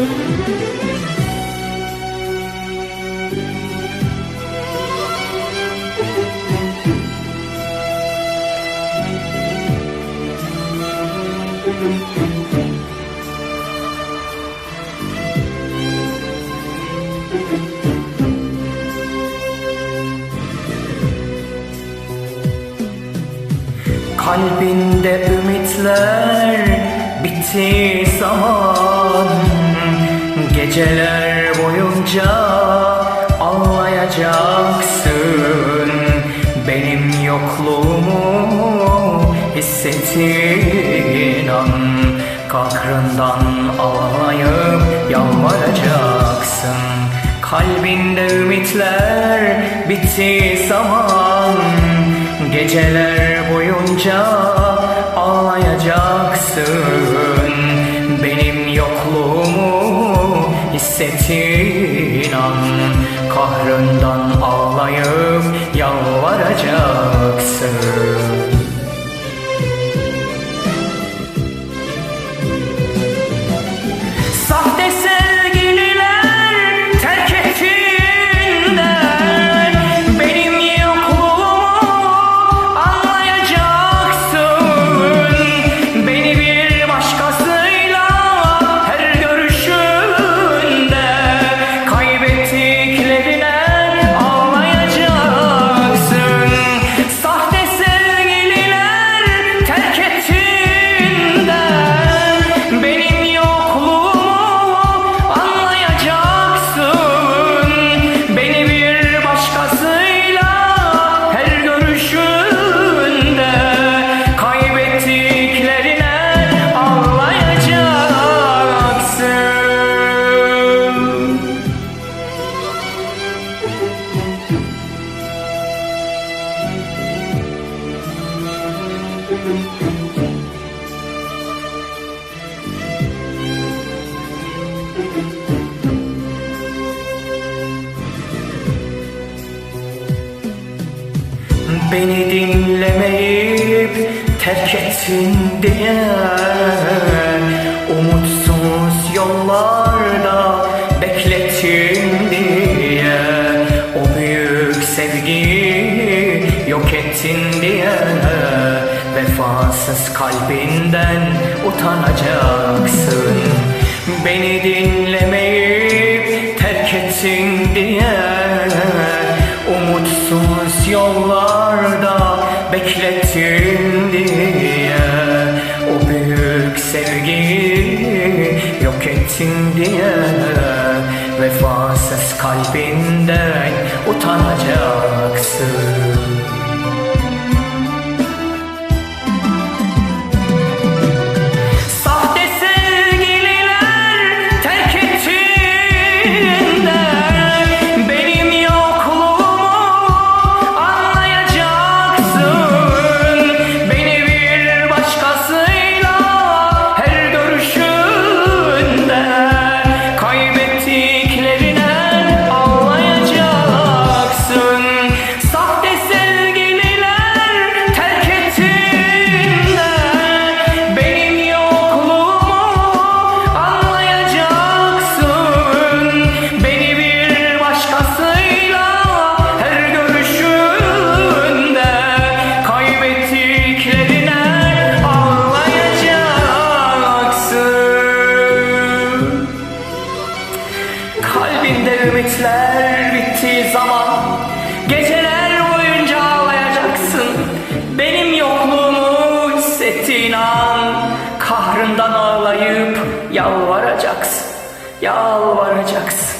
Música Kalbinde ümitler bitti zaman. Geceler boyunca ağlayacaksın. Benim yokluğumu hissettiğin an Kahrından ağlayıp yalvaracaksın. Kalbinde ümitler bitti zaman. Geceler boyunca ağlayacaksın. Benim yokluğumu hissettiğin an Kahrından ağlayıp yalvaracaksın Beni dinlemeyip terk ettin diye Umutsuz yollarda beklettin diye O büyük sevgiyi yok ettin diye Vefasız kalbinden utanacaksın. Beni dinlemeyip terk ettin diye Umutsuz yollarda beklettin diye O büyük sevgiyi yok ettin diye Vefasız kalbinden utanacaksın Ağlayıp yalvaracaksın Yalvaracaksın